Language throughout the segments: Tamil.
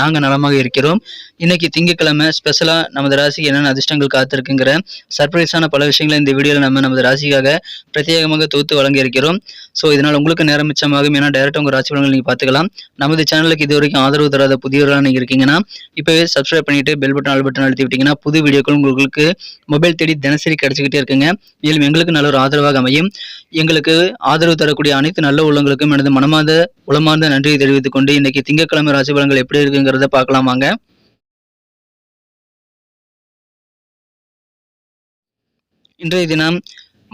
நாங்கள் நலமாக இருக்கிறோம். இன்னைக்கு திங்கக்கிழமை ஸ்பெஷலாக நமது ராசிக்கு என்னென்ன அதிர்ஷ்டங்கள் காத்திருக்குங்கிற சர்ப்ரைஸான பல விஷயங்களை இந்த வீடியோவில் நம்ம நமது ராசிக்காக பிரத்யேகமாக தொகுத்து வழங்க இருக்கிறோம். ஸோ இதனால் உங்களுக்கு நேரம் மிச்சமாகும். ஏன்னா டேரெக்டாக உங்கள் ராசி பலன்கள் நீங்கள் பார்த்துக்கலாம். நமது சேனலுக்கு இது வரைக்கும் ஆதரவு தராத புதியவர்களாக நீங்கள் இருக்கீங்கன்னா இப்போவே சப்ஸ்கிரைப் பண்ணிட்டு பெல் பட்டன் ஆல் பட்டன் அழுத்தி விட்டீங்கன்னா புது வீடியோக்கள் உங்களுக்கு மொபைல் தேடி தினசரி கிடச்சிக்கிட்டே இருக்குங்க. மேலும் எங்களுக்கு நல்ல ஒரு ஆதரவாக அமையும். எங்களுக்கு ஆதரவு தரக்கூடிய அனைத்து நல்ல உள்ளங்களுக்கும் எனது மனமார்ந்த உளமார்ந்த நன்றியை தெரிவித்துக் கொண்டு இன்னைக்கு திங்கக்கிழமை ராசி பலன்கள் எப்படி இருக்குங்கிறத பார்க்கலாம் வாங்க இன்றைய தினம்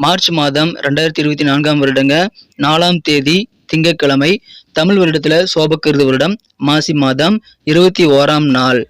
மார்ச் மாதம் ரெண்டாயிரத்தி இருபத்தி நான்காம் வருடங்க. நாலாம் தேதி திங்கட்கிழமை தமிழ் வருடத்துல சோபக்கிருது வருடம் மாசி மாதம் இருபத்தி ஓராம் நாள்.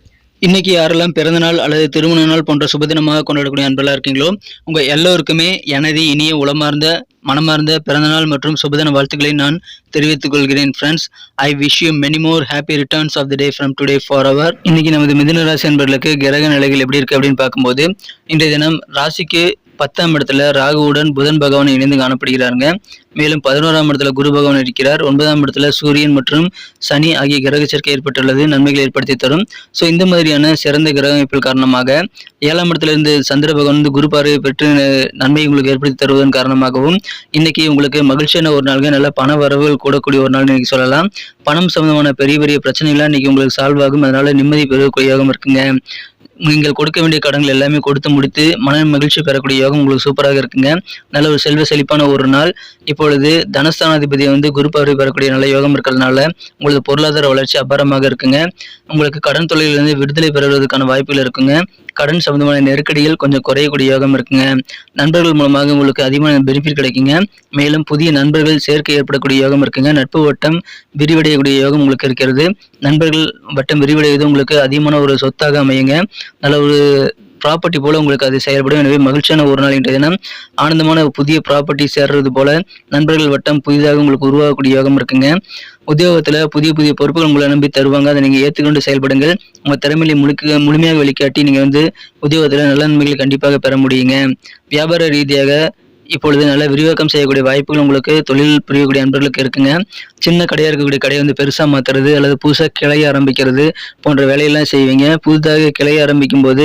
இன்னைக்கு யாரெல்லாம் பிறந்தநாள் அல்லது திருமண நாள் போன்ற சுபதினமாக கொண்டாடக்கூடிய அன்பெல்லாம் இருக்கீங்களோ உங்கள் எல்லோருக்குமே எனது இனிய உளமார்ந்த மனமார்ந்த பிறந்தநாள் மற்றும் சுபதின வாழ்த்துக்களை நான் தெரிவித்துக் கொள்கிறேன் friends I wish you many more happy returns of the day from today for அவர் இன்னைக்கு நமது மிதுன ராசி அன்பர்களுக்கு கிரக நிலைகள் எப்படி இருக்கு அப்படின்னு பார்க்கும்போது இன்றைய தினம் ராசிக்கு பத்தாம் இடத்துல ராகுவுடன் புதன் பகவான் இணைந்து காணப்படுகிறாருங்க. மேலும் பதினோராம் இடத்துல குரு பகவான் இருக்கிறார். ஒன்பதாம் இடத்துல சூரியன் மற்றும் சனி ஆகிய கிரக சேர்க்கை ஏற்பட்டுள்ளது. நன்மைகளை ஏற்படுத்தி தரும். ஸோ இந்த மாதிரியான சிறந்த கிரக அமைப்பில் காரணமாக ஏழாம் இடத்துல இருந்து சந்திர பகவான் வந்து குரு பார்வையை பெற்று நன்மை உங்களுக்கு ஏற்படுத்தி தருவதன் காரணமாகவும் இன்னைக்கு உங்களுக்கு மகிழ்ச்சியான ஒரு நாள்கள் நல்ல பண வரவுகள் கூடக்கூடிய ஒரு நாள் இன்னைக்கு சொல்லலாம். பணம் சம்பந்தமான பெரிய பெரிய பிரச்சனைகள்லாம் இன்னைக்கு உங்களுக்கு சால்வ் ஆகும். அதனால நிம்மதி பெறக்கூடியதாகவும் இருக்குங்க. நீங்கள் கொடுக்க வேண்டிய கடன்கள் எல்லாமே கொடுத்து முடித்து மன மகிழ்ச்சி பெறக்கூடிய யோகம் உங்களுக்கு சூப்பராக இருக்குங்க. நல்ல ஒரு செல்வ செழிப்பான ஒரு நாள். இப்பொழுது தனஸ்தானாதிபதியை வந்து குரு பார்வை பெறக்கூடிய நல்ல யோகம் இருக்கிறதுனால உங்களது பொருளாதார வளர்ச்சி அபாரமாக இருக்குங்க. உங்களுக்கு கடன் தொழிலிருந்து விடுதலை பெறுவதற்கான வாய்ப்புகள் இருக்குங்க. கடன் சம்பந்தமான நெருக்கடிகள் கொஞ்சம் குறையக்கூடிய யோகம் இருக்குங்க. நண்பர்கள் மூலமாக உங்களுக்கு அதிகமான பெனிஃபிட் கிடைக்குங்க. மேலும் புதிய நண்பர்கள் சேர்க்கை ஏற்படக்கூடிய யோகம் இருக்குங்க. நட்பு வட்டம் விரிவடையக்கூடிய யோகம் உங்களுக்கு இருக்கிறது. நண்பர்கள் வட்டம் விரிவடைவது உங்களுக்கு அதிகமான ஒரு சொத்தாக அமையுங்க. நல்ல ஒரு ப்ராப்பர்ட்டி போல உங்களுக்கு அது செயல்படும். எனவே மகிழ்ச்சியான ஒரு நாள் இன்றைய தினம். ஆனந்தமான புதிய ப்ராப்பர்ட்டி சேர்றது போல நண்பர்கள் வட்டம் புதிதாக உங்களுக்கு உருவாகக்கூடிய யோகம் இருக்குங்க. உத்தியோகத்தில் புதிய புதிய பொறுப்புகள் உங்களை நம்பி தருவாங்க. அதை நீங்கள் ஏற்றுக்கொண்டு செயல்படுங்கள். உங்கள் திறமையை முழுக்க முழுமையாக வெளிக்காட்டி நீங்கள் வந்து உத்தியோகத்தில் நல்ல நன்மைகளை கண்டிப்பாக பெற முடியுங்க. வியாபார ரீதியாக இப்பொழுது நல்ல விரிவாக்கம் செய்யக்கூடிய வாய்ப்புகள் உங்களுக்கு தொழில் புரியக்கூடிய நண்பர்களுக்கு இருக்குங்க. சின்ன கடையாக இருக்கக்கூடிய கடையை வந்து பெருசாக மாற்றுறது அல்லது புதுசாக கிளைய ஆரம்பிக்கிறது போன்ற வேலையெல்லாம் செய்வீங்க. புதுதாக கிளைய ஆரம்பிக்கும் போது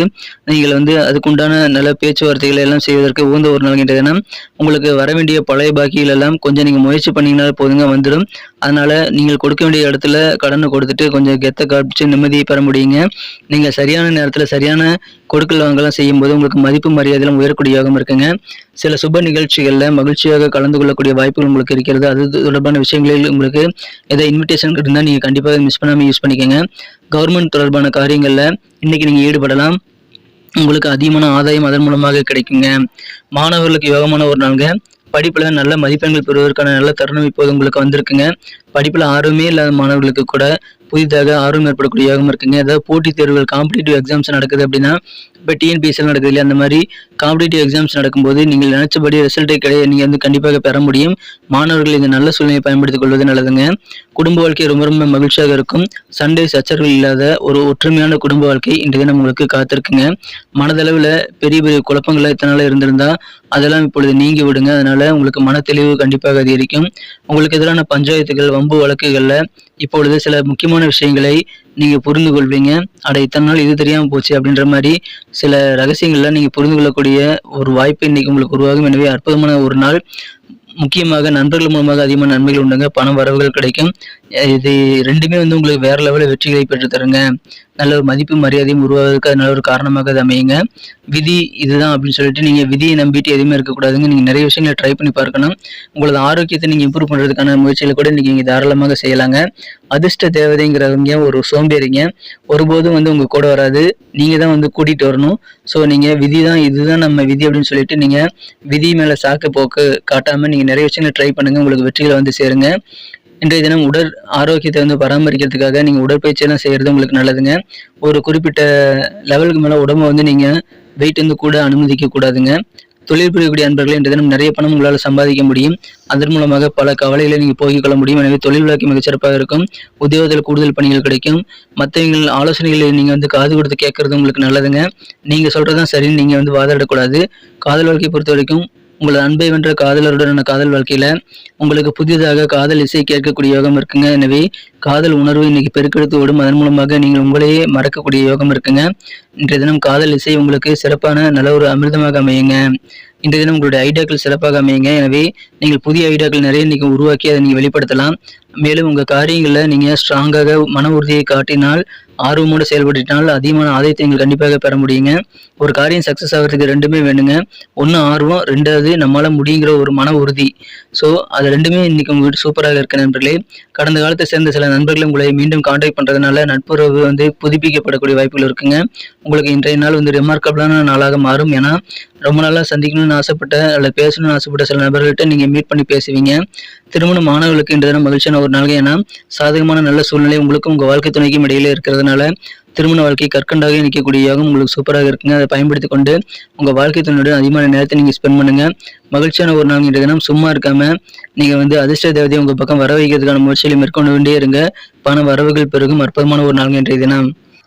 நீங்கள் வந்து அதுக்குண்டான நல்ல பேச்சுவார்த்தைகளை எல்லாம் செய்வதற்கு உகந்த ஒரு நாள் தினம் உங்களுக்கு வர வேண்டிய பழைய பாக்கிகள் எல்லாம் கொஞ்சம் நீங்கள் முயற்சி பண்ணீங்கன்னா போதுங்க வந்துடும் அதனால் நீங்கள் கொடுக்க வேண்டிய இடத்துல கடனை கொடுத்துட்டு கொஞ்சம் கெத்த காப்பிச்சு நிம்மதியை பெற முடியுங்க. நீங்கள் சரியான நேரத்தில் சரியான கொடுக்கல் வாங்கலாம் செய்யும்போது உங்களுக்கு மதிப்பு மரியாதையெல்லாம் உயரக்கூடிய யோகம் இருக்குங்க. சில சுப நிகழ்ச்சிகளில் மகிழ்ச்சியாக கலந்து கொள்ளக்கூடிய வாய்ப்புகள் உங்களுக்கு இருக்கிறது. அது தொடர்பான விஷயங்களில் உங்களுக்கு எதாவது இன்விடேஷன் இருந்தால் நீங்கள் கண்டிப்பாக மிஸ் பண்ணாமல் யூஸ் பண்ணிக்கோங்க. கவர்மெண்ட் தொடர்பான காரியங்களில் இன்னைக்கு நீங்கள் ஈடுபடலாம். உங்களுக்கு அதிகமான ஆதாயம் அதன் மூலமாக கிடைக்குங்க. மாணவர்களுக்கு யோகமான ஒரு நாளுங்க. படிப்புல நல்ல மதிப்பெண்கள் பெறுவதற்கான நல்ல தருணம் இப்போது உங்களுக்கு வந்திருக்குங்க. படிப்புல ஆர்வமே இல்லாத மாணவர்களுக்கு கூட புதிதாக ஆர்வம் ஏற்படக்கூடிய யோகம் இருக்குங்க. ஏதாவது போட்டித் தேர்வுகள் காம்படிட்டிவ் எக்ஸாம்ஸ் நடக்குது அப்படின்னா இப்போ டிஎன்பிஎஸ்எல் நடக்குது இல்லையா? அந்த மாதிரி காம்படிட்டிவ் எக்ஸாம்ஸ் நடக்கும்போது நீங்கள் நினைச்சபடி ரிசல்ட்டை கிடையாது. நீங்கள் வந்து கண்டிப்பாக பெற முடியும். மாணவர்கள் இந்த நல்ல சூழ்நிலையை பயன்படுத்திக் கொள்வது நல்லதுங்க. குடும்ப வாழ்க்கை ரொம்ப ரொம்ப மகிழ்ச்சியாக இருக்கும். சண்டை சச்சரவுகள் இல்லாத ஒரு ஒற்றுமையான குடும்ப வாழ்க்கை இன்றைய தினம் உங்களுக்கு காத்திருக்குங்க. மனதளவில் பெரிய பெரிய குழப்பங்கள் இத்தனால இருந்திருந்தா அதெல்லாம் இப்பொழுது நீங்கி விடுங்க. அதனால உங்களுக்கு மன தெளிவு கண்டிப்பாக அதிகரிக்கும். உங்களுக்கு எதிரான பஞ்சாயத்துகள் வம்பு வழக்குகளில் இப்பொழுது சில முக்கியமான விஷயங்களை நீங்க புரிந்து கொள்வீங்க. அட இத்தனை நாள் இது தெரியாம போச்சு அப்படின்ற மாதிரி சில ரகசியங்கள்லாம் நீங்க புரிந்து கொள்ளக்கூடிய ஒரு வாய்ப்பு இன்னைக்கு உங்களுக்கு உருவாகும். எனவே அற்புதமான ஒரு நாள். முக்கியமாக நண்பர்கள் மூலமாக அதிகமான நன்மைகள் உண்டுங்க. பணம் வரவுகள் கிடைக்கும். இது ரெண்டுமே வந்து உங்களுக்கு வேற லெவலில் வெற்றிகளை பெற்றுத்தருங்க நல்ல ஒரு மதிப்பு மரியாதையும் உருவாவதற்கு அது நல்ல ஒரு காரணமாக அது அமையுங்க. விதி இதுதான் அப்படின்னு சொல்லிட்டு நீங்கள் விதியை நம்பிட்டு எதுவுமே இருக்கக்கூடாதுங்க. நீங்கள் நிறைய விஷயங்களை ட்ரை பண்ணி பார்க்கணும். உங்களது ஆரோக்கியத்தை நீங்கள் இம்ப்ரூவ் பண்ணுறதுக்கான முயற்சிகளை கூட இன்றைக்கி நீங்கள் தாராளமாக செய்யலாங்க. அதிர்ஷ்ட தேவதைங்கிறவங்க ஒரு சோம்பேறிங்க ஒருபோதும் வந்து உங்கள் கூட வராது. நீங்கள் தான் வந்து கூட்டிகிட்டு வரணும். ஸோ நீங்கள் விதி தான் இதுதான் நம்ம விதி அப்படின்னு சொல்லிட்டு நீங்கள் விதி மேலே சாக்கு போக்கு காட்டாமல் நீங்கள் நிறைய விஷயங்களை ட்ரை பண்ணுங்கள் உங்களுக்கு வெற்றிகளை வந்து சேருங்க. இன்றைய தினம் உடல் ஆரோக்கியத்தை வந்து பராமரிக்கிறதுக்காக நீங்கள் உடற்பயிற்சியெல்லாம் செய்கிறது உங்களுக்கு நல்லதுங்க. ஒரு குறிப்பிட்ட லெவலுக்கு மேலே உடம்பை வந்து நீங்கள் வெயிட் வந்து கூட அனுமதிக்க கூடாதுங்க. தொழில் புரியக்கூடிய அன்பர்கள் இன்றைய தினம் நிறைய பணம் உங்களால் சம்பாதிக்க முடியும். அதன் மூலமாக பல கவலைகளை நீங்கள் போக்கிக் கொள்ள முடியும். எனவே தொழில் வாழ்க்கை மிகச்சிறப்பாக இருக்கும். உத்தியோகத்தில் கூடுதல் பணிகள் கிடைக்கும். மற்றவங்கள் ஆலோசனைகளை நீங்கள் வந்து காது கொடுத்து கேட்கறது உங்களுக்கு நல்லதுங்க. நீங்கள் சொல்கிறது தான் சரின்னு நீங்கள் வந்து வாதாடக்கூடாது. காதல் வாழ்க்கையை பொறுத்த வரைக்கும் உங்களது அன்பை வென்ற காதலருடனான காதல் வாழ்க்கையில உங்களுக்கு புதிதாக காதல் இசை கேட்கக்கூடிய யோகம் இருக்குங்க. எனவே காதல் உணர்வு இன்னைக்கு பெருக்கெடுத்து ஓடும். அதன் மூலமாக நீங்கள் உங்களையே மறக்கக்கூடிய யோகம் இருக்குங்க. இன்றைய தினம் காதல் இசை உங்களுக்கு சிறப்பான நல்ல ஒரு அமிர்தமாக அமையுங்க. இன்றைய தினம் உங்களுடைய ஐடியாக்கள் சிறப்பாக அமையுங்க. எனவே நீங்கள் புதிய ஐடியாக்கள் நிறைய இன்னைக்கு உருவாக்கி அதை நீங்கள் வெளிப்படுத்தலாம். மேலும் உங்கள் காரியங்களில் நீங்கள் ஸ்ட்ராங்காக மன உறுதியை காட்டினால் ஆர்வமோடு செயல்பட்டுனால் அதிகமான ஆதாயத்தை நீங்கள் கண்டிப்பாக பெற முடியுங்க. ஒரு காரியம் சக்ஸஸ் ஆகிறதுக்கு ரெண்டுமே வேணுங்க. ஒன்று ஆர்வம் ரெண்டாவது நம்மளால் முடியுங்கிற ஒரு மன உறுதி. ஸோ அது ரெண்டுமே இன்றைக்கி உங்கள்கிட்ட சூப்பராக இருக்க நண்பர்களே. கடந்த காலத்தை சேர்ந்த சில நண்பர்கள் உங்களை மீண்டும் காண்டாக்ட் பண்ணுறதுனால நட்புறவு வந்து புதுப்பிக்கப்படக்கூடிய வாய்ப்புகள் இருக்குங்க. உங்களுக்கு இன்றைய நாள் வந்து ரிமார்க்கபிளான நாளாக மாறும். ஏன்னா ரொம்ப நாளாக சந்திக்கணும்னு ஆசைப்பட்ட அல்லது பேசணும்னு ஆசைப்பட்ட சில நபர்கள்ட்ட நீங்கள் மீட் பண்ணி பேசுவீங்க. திருமண மாணவர்களுக்கு இன்று தினம் மகிழ்ச்சியான ஒரு நாள். ஏன்னா சாதகமான நல்ல சூழ்நிலை உங்களுக்கும் உங்கள் வாழ்க்கை துணைக்கும் இடையில இருக்கிறதுனால திருமண வாழ்க்கை கற்கண்டாக நிற்கக்கூடிய யோகம் உங்களுக்கு சூப்பராக இருக்குங்க. அதை பயன்படுத்தி கொண்டு உங்கள் வாழ்க்கை துணையுடன் அதிகமான நேரத்தை நீங்கள் ஸ்பெண்ட் பண்ணுங்கள் மகிழ்ச்சியான ஒரு நாள் இன்றைய தினம். சும்மா இருக்காமல் நீங்கள் வந்து அதிர்ஷ்ட தேவதையை உங்கள் பக்கம் வர வைக்கிறதுக்கான முயற்சிகளை மேற்கொண்டு வேண்டியே இருங்க. பண வரவுகள் பெருகும். அற்புதமான ஒரு நாள் இன்றைய தினம்.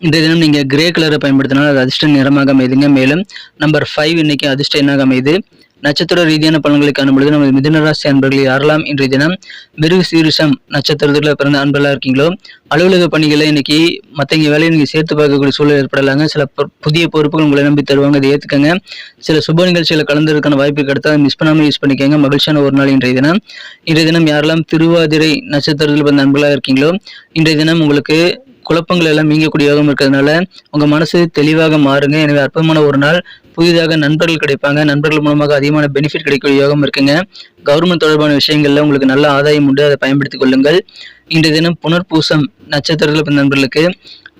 இந்த தினம் நீங்கள் கிரே கலரை பயன்படுத்தினால் அது அதிர்ஷ்ட நிறமாக அமையுதுங்க மேலும் நம்பர் ஃபைவ் இன்னைக்கு அதிர்ஷ்ட எண்ணாக அமையுது நட்சத்திர ரீதியான பலன்களை காணும்பொழுது நமது மிதனராசி அன்பர்கள் யாரெல்லாம் இன்றைய தினம் மிருக சீரிசம் நட்சத்திரத்தில் பிறந்த அன்பர்களாக இருக்கீங்களோ அலுவலக பணிகளை இன்னைக்கு மற்றவங்க வேலையை நீங்கள் சேர்த்து பார்க்கக்கூடிய சூழல் ஏற்படலாங்க. சில பொ- புதிய பொறுப்புகள் உங்களை நம்பி தருவாங்க அதை ஏற்றுக்கங்க சில சுப நிகழ்ச்சிகளை கலந்துருக்கான வாய்ப்பு கிடைத்தா அதை மிஸ் பண்ணாமல் யூஸ் பண்ணிக்கோங்க. மகிழ்ச்சியான ஒரு நாள் இன்றைய தினம். இன்றைய தினம் யாரெல்லாம் திருவாதிரை நட்சத்திரத்தில் பிறந்த அன்பர்களாக இருக்கீங்களோ இன்றைய தினம் உங்களுக்கு குழப்பங்கள் எல்லாம் மீங்கக்கூடியதாகவும் இருக்கிறதுனால உங்க மனசு தெளிவாக மாறுங்க. எனவே அற்புதமான ஒரு நாள். புதிதாக நண்பர்கள் கிடைப்பாங்க. நண்பர்கள் மூலமாக அதிகமான பெனிஃபிட் கிடைக்கக்கூடிய யோகம் இருக்குங்க. கவர்மெண்ட் தொடர்பான விஷயங்கள்ல உங்களுக்கு நல்ல ஆதாயம் உண்டு. அதை பயன்படுத்திக் கொள்ளுங்கள். இன்றைய தினம் புனர்பூசம் நட்சத்திரத்தில் பிறந்த நண்பர்களுக்கு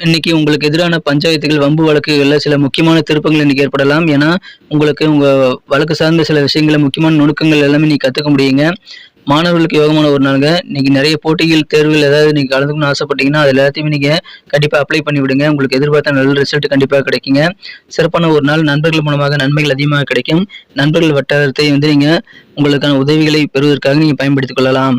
இன்னைக்கு உங்களுக்கு எதிரான பஞ்சாயத்துகள் வம்பு வழக்குகளில் சில முக்கியமான திருப்பங்கள் இன்னைக்கு ஏற்படலாம். ஏன்னா உங்களுக்கு உங்க வழக்கு சார்ந்த சில விஷயங்களை முக்கியமான நுணுக்கங்கள் எல்லாமே நீ கத்துக்க முடியுங்க. மாணவர்களுக்கு யோகமான ஒரு நாளுங்க. இன்னைக்கு நிறைய போட்டிகள் தேர்வுகள் ஏதாவது நீங்க கலந்துக்கணும்னு ஆசைப்பட்டீங்கன்னா அதில் எல்லாத்தையுமே நீங்க கண்டிப்பா அப்ளை பண்ணி விடுங்க. உங்களுக்கு எதிர்பார்த்த நல்ல ரிசல்ட் கண்டிப்பாக கிடைக்குங்க. சிறப்பான ஒரு நாள் நண்பர்கள் மூலமாக நன்மைகள் அதிகமாக கிடைக்கும். நண்பர்கள் வட்டாரத்தை வந்து நீங்க உங்களுக்கான உதவிகளை பெறுவதற்காக நீங்க பயன்படுத்திக் கொள்ளலாம்.